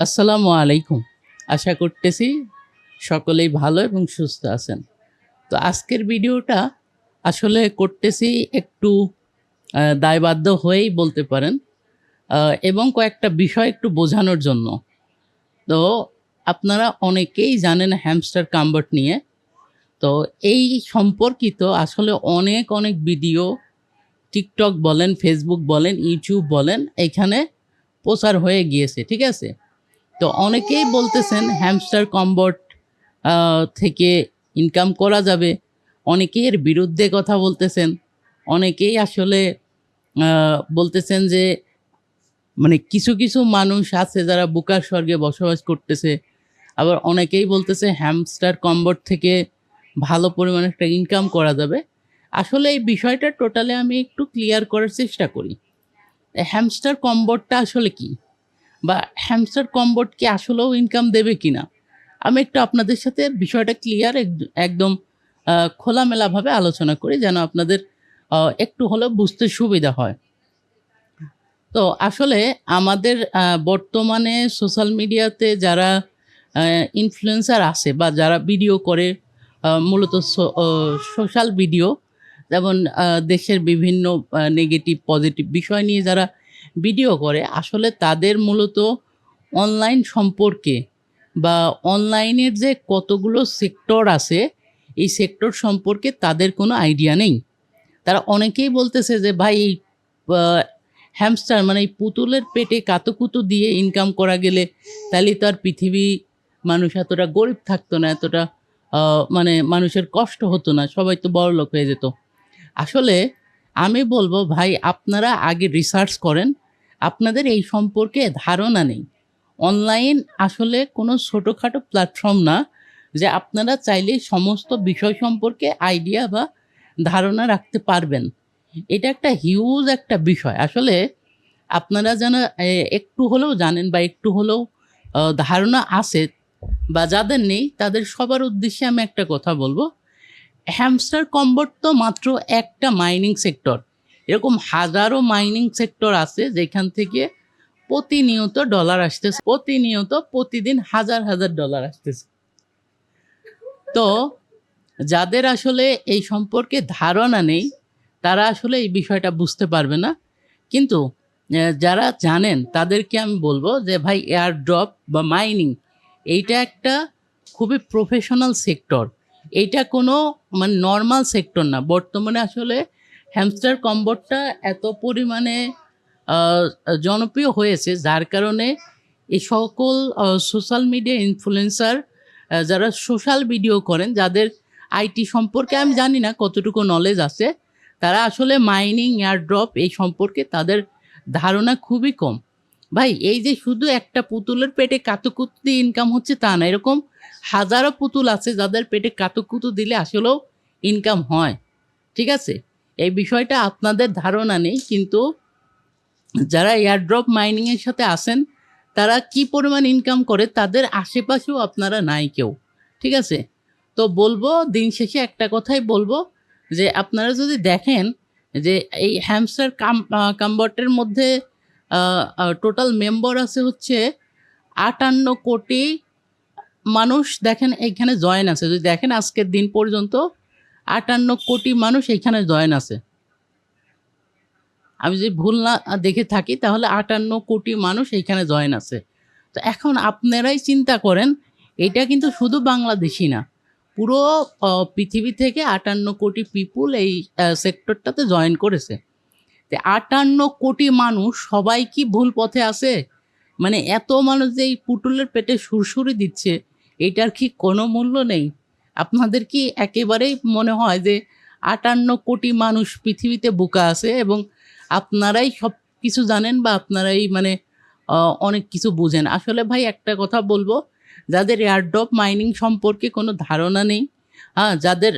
আসসালামু আলাইকুম। আশা করতেছি সকলেই ভালো এবং সুস্থ আছেন। তো আজকের ভিডিওটা আসলে করতেছি একটু দায়বাধ্য হয়েই বলতে পারেন এবং কয়েকটা বিষয় একটু বোঝানোর জন্য। তো আপনারা অনেকেই জানেন হ্যামস্টার কাম্বার্ট নিয়ে। তো এই সম্পর্কিত আসলে অনেক অনেক ভিডিও টিকটক বলেন, ফেসবুক বলেন, ইউটিউব বলেন, এখানে প্রচার হয়ে গিয়েছে, ঠিক আছে? তো অনেকেই বলতেছেন হ্যামস্টার কম্বট থেকে ইনকাম করা যাবে। অনেকেই এর বিরুদ্ধে কথা বলতেছেন। অনেকেই আসলে বলতেছেন যে মানে কিছু কিছু মানুষ আছে যারা বুকার স্বর্গে বসবাস করতেছে। আবার অনেকেই বলতেছে হ্যামস্টার কম্বট থেকে ভালো পরিমাণে একটা ইনকাম করা যাবে। আসলে এই বিষয়টা টোটালি আমি একটু ক্লিয়ার করার চেষ্টা করি। হ্যামস্টার কম্বটটা আসলে কি? বা হ্যামস্টার কম্বট কি আসলেও ইনকাম দেবে কি না আমি একটু আপনাদের সাথে বিষয়টা ক্লিয়ার একদম খোলামেলাভাবে আলোচনা করি যেন আপনাদের একটু হলেও বুঝতে সুবিধা হয়। তো আসলে আমাদের বর্তমানে সোশ্যাল মিডিয়াতে যারা ইনফ্লুয়েন্সার আছে বা যারা ভিডিও করে মূলত সোশ্যাল ভিডিও যেমন দেশের বিভিন্ন নেগেটিভ পজিটিভ বিষয় নিয়ে যারা ভিডিও করে, আসলে তাদের মূলত অনলাইন সম্পর্কে বা অনলাইনের যে কতগুলো সেক্টর আছে, এই সেক্টর সম্পর্কে তাদের কোনো আইডিয়া নেই। তারা অনেকেই বলতেছে যে, ভাই, এই হ্যামস্টার মানে এই পুতুলের পেটে কাতুকুতু দিয়ে ইনকাম করা গেলে তাহলে তো আর পৃথিবী মানুষ এতটা গরিব থাকতো না, এতটা মানে মানুষের কষ্ট হতো না, সবাই তো বড় লোক হয়ে যেত। আসলে আমি বলব, ভাই, আপনারা আগে রিসার্চ করেন আপনাদের এই সম্পর্কে ধারণা নেই। অনলাইন আসলে কোনো ছোটোখাটো প্ল্যাটফর্ম না যে আপনারা চাইলে সমস্ত বিষয় সম্পর্কে আইডিয়া বা ধারণা রাখতে পারবেন। এটা একটা হিউজ একটা বিষয়। আসলে আপনারা যেন একটু হলেও জানেন বা একটু হলেও ধারণা আছে বা যাদের নেই তাদের সবার উদ্দেশ্যে আমি একটা কথা বলব। হ্যামস্টার কম্বট তো মাত্র একটা মাইনিং সেক্টর এরকম হাজারো মাইনিং সেক্টর আছে যেখান থেকে প্রতিনিয়ত ডলার আসতেছে। প্রতিনিয়ত প্রতিদিন হাজার হাজার ডলার আসতেছে। তো যাদের আসলে এই সম্পর্কে ধারণা নেই, তারা আসলে এই বিষয়টা বুঝতে পারবে না। কিন্তু যারা জানেন, তাদেরকে আমি বলব যে, ভাই এয়ার ড্রপ বা মাইনিং এইটা একটা খুবই প্রফেশনাল সেক্টর এইটা কোনো মানে নর্মাল সেক্টর না। বর্তমানে আসলে হ্যামস্টার কম্বটটা এত পরিমাণে জনপ্রিয় হয়েছে, যার কারণে এই সকল সোশ্যাল মিডিয়া ইনফ্লুয়েন্সার যারা সোশ্যাল ভিডিও করেন, যাদের আইটি সম্পর্কে আমি জানি না কতটুকু নলেজ আছে, তারা আসলে মাইনিং এয়ারড্রপ এই সম্পর্কে তাদের ধারণা খুবই কম। ভাই, এই যে শুধু একটা পুতুলের পেটে কাতুকুতু ইনকাম হচ্ছে তা না, এরকম হাজারো পুতুল আছে যাদের পেটে কাতুকুতু দিলে আসলেও ইনকাম হয়, ঠিক আছে? এই বিষয়টা আপনাদের ধারণা নেই, কিন্তু যারা এয়ারড্রপ মাইনিংয়ের সাথে আসেন তারা কি পরিমাণ ইনকাম করে তাদের আশেপাশেও আপনারা নাই কেউ, ঠিক আছে? তো বলব, দিন শেষে একটা কথাই বলব যে, আপনারা যদি দেখেন যে, এই হ্যামস্টার কাম কাম্বটের মধ্যে টোটাল মেম্বার আছে হচ্ছে আটান্ন কোটি মানুষ দেখেন এইখানে জয়েন আছে। যদি দেখেন আজকের দিন পর্যন্ত আটান্ন কোটি মানুষ এইখানে জয়েন আছে। আমি যদি ভুল না দেখে থাকি, তাহলে আটান্ন কোটি মানুষ এইখানে জয়েন আছে। তো এখন আপনারাই চিন্তা করেন, এটা কিন্তু শুধু বাংলাদেশি না, পুরো পৃথিবী থেকে আটান্ন কোটি পিপুল এই সেক্টরটাতে জয়েন করেছে। তো আটান্ন কোটি মানুষ সবাই কি ভুল পথে আছে? মানে এত মানুষ যে এই পুটুলের পেটে সুরসুরি দিচ্ছে, এটার কি কোনো মূল্য নেই? আপনাদের কি একেবারেই মনে হয় যে আটান্ন কোটি মানুষ পৃথিবীতে বোকা আছে এবং আপনারাই সব কিছু জানেন বা আপনারাই মানে অনেক কিছু বুঝেন? আসলে ভাই একটা কথা বলব, যাদের এয়ারড্রপ মাইনিং সম্পর্কে কোনো ধারণা নেই হ্যাঁ যাদের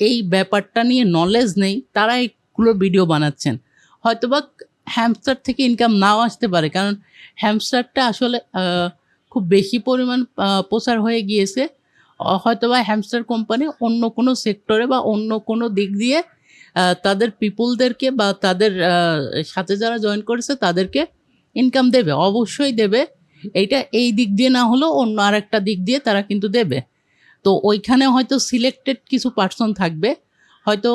এই ব্যাপারটা নিয়ে নলেজ নেই, তারা এগুলো ভিডিও বানাচ্ছেন। হয়তোবা হ্যামস্টার থেকে ইনকাম নাও আসতে পারে, কারণ হ্যামস্টারটা আসলে খুব বেশি পরিমাণ প্রচার হয়ে গিয়েছে। আহ, হয়তোবা হ্যামস্টার কোম্পানি অন্য কোনো সেক্টরে বা অন্য কোনো দিক দিয়ে তাদের পিপুলদেরকে বা তাদের সাথে যারা জয়েন করেছে তাদেরকে ইনকাম দেবে অবশ্যই দেবে। এইটা এই দিক দিয়ে না হলেও অন্য আরেকটা দিক দিয়ে তারা কিন্তু দেবে। তো ওইখানে হয়তো সিলেক্টেড কিছু পার্সন থাকবে হয়তো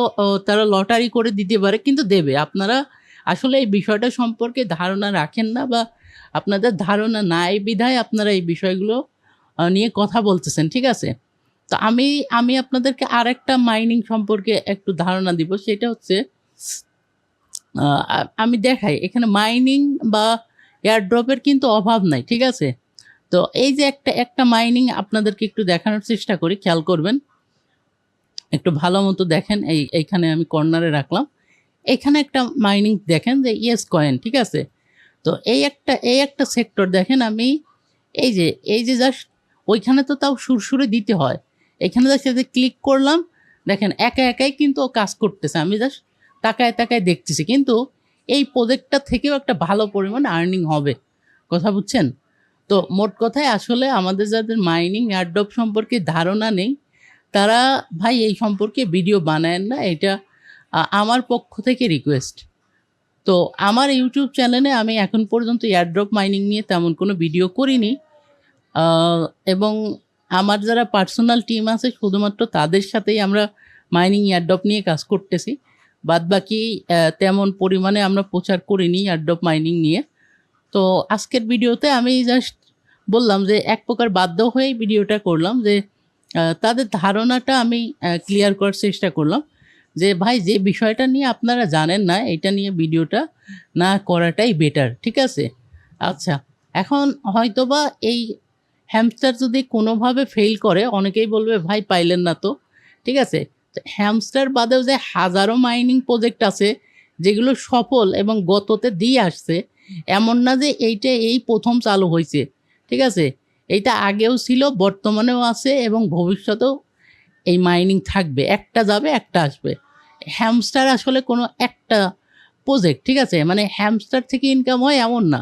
তারা লটারি করে দিতে পারে কিন্তু দেবে। আপনারা আসলে এই বিষয়টা সম্পর্কে ধারণা রাখেন না বা আপনাদের ধারণা নাই বিধায় আপনারা এই বিষয়গুলো নিয়ে কথা বলতেছেন, ঠিক আছে? তো আমি আমি আপনাদেরকে আরেকটা মাইনিং সম্পর্কে একটু ধারণা দিব, সেটা হচ্ছে আমি দেখাই, এখানে মাইনিং বা এয়ারড্রপের কিন্তু অভাব নাই, ঠিক আছে? তো এই যে একটা একটা মাইনিং আপনাদেরকে একটু দেখানোর চেষ্টা করি, খেয়াল করবেন। একটু ভালো মতো দেখেন, এই, এইখানে আমি কর্নারে রাখলাম। এখানে একটা মাইনিং দেখেন যে ইয়েস কয়েন, ঠিক আছে? তো এই একটা এই একটা সেক্টর দেখেন আমি, এই যে এই যে জাস্ট ওইখানে তো তাও সুরসুরে দিতে হয়। এখানে জাস্ট যে ক্লিক করলাম, দেখেন একা একাই কিন্তু ও কাজ করতেছে। আমি জাস্ট তাকায় তাকায় দেখতেছি। কিন্তু এই প্রজেক্টটা থেকেও একটা ভালো পরিমাণ আর্নিং হবে। কথা বুঝছেন? তো মোট কথায় আসলে আমাদের যাদের মাইনিং এয়ারড্রপ সম্পর্কে ধারণা নেই, তারা ভাই এই সম্পর্কে ভিডিও বানায় না। এটা আমার পক্ষ থেকে রিকোয়েস্ট তো আমার ইউটিউব চ্যানেলে আমি এখন পর্যন্ত এয়ারড্রপ মাইনিং নিয়ে তেমন কোনো ভিডিও করিনি। এবং আমার যারা পার্সোনাল টিম আছে, শুধুমাত্র তাদের সাথেই আমরা মাইনিং এয়ারড্রপ নিয়ে কাজ করতেছি। বাদ বাকি তেমন পরিমাণে আমরা প্রচার করিনি এয়ারড্রপ মাইনিং নিয়ে। তো আজকের ভিডিওতে আমি জাস্ট বললাম যে এক প্রকার বাধ্য হয়েই ভিডিওটা করলাম যে তাদের ধারণাটা আমি ক্লিয়ার করার চেষ্টা করলাম যে, ভাই, যে বিষয়টা নিয়ে আপনারা জানেন না, এটা নিয়ে ভিডিওটা না করাটাই বেটার ঠিক আছে? আচ্ছা এখন হয়তোবা এই হ্যামস্টার যদি কোনোভাবে ফেল করে, অনেকেই বলবে, ভাই, পাইলেন না তো। ঠিক আছে? হ্যামস্টার বাদেও যে হাজারো মাইনিং প্রজেক্ট আছে, যেগুলো সফল এবং গততে দিয়ে আসছে, এমন না যে এইটা এই প্রথম চালু হয়েছে। ঠিক আছে? এইটা আগেও ছিল, বর্তমানেও আছে এবং ভবিষ্যতেও এই মাইনিং থাকবে। একটা যাবে, একটা আসবে। হ্যামস্টার আসলে কোনো একটা প্রজেক্ট ঠিক আছে? মানে হ্যামস্টার থেকে ইনকাম হয় এমন না।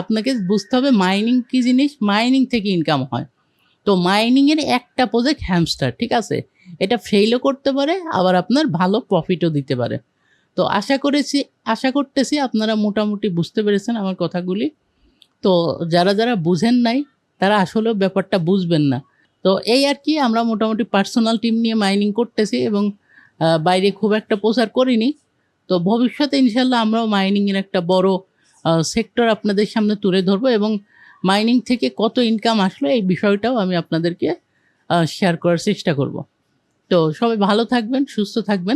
আপনাকে বুঝতে হবে মাইনিং কী জিনিস? মাইনিং থেকে ইনকাম হয়। তো মাইনিংয়ের একটা প্রজেক্ট হ্যামস্টার ঠিক আছে? এটা ফেলও করতে পারে, আবার আপনার ভালো প্রফিটও দিতে পারে। তো আশা করেছি, আশা করতেছি আপনারা মোটামুটি বুঝতে পেরেছেন আমার কথাগুলি। তো যারা যারা বুঝেন নাই, তারা আসলেও ব্যাপারটা বুঝবেন না। তো এই আর কি, আমরা মোটামুটি পার্সোনাল টিম নিয়ে মাইনিং করতেছি এবং বাইরে খুব একটা প্রচার করিনি। তো ভবিষ্যতে ইনশাল্লাহ আমরাও মাইনিংয়ের একটা বড় সেক্টর আপনাদের সামনে তুলে ধরবো এবং মাইনিং থেকে কত ইনকাম আসলো এই বিষয়টাও আমি আপনাদেরকে শেয়ার করার চেষ্টা করব। তো সবাই ভালো থাকবেন, সুস্থ থাকবেন।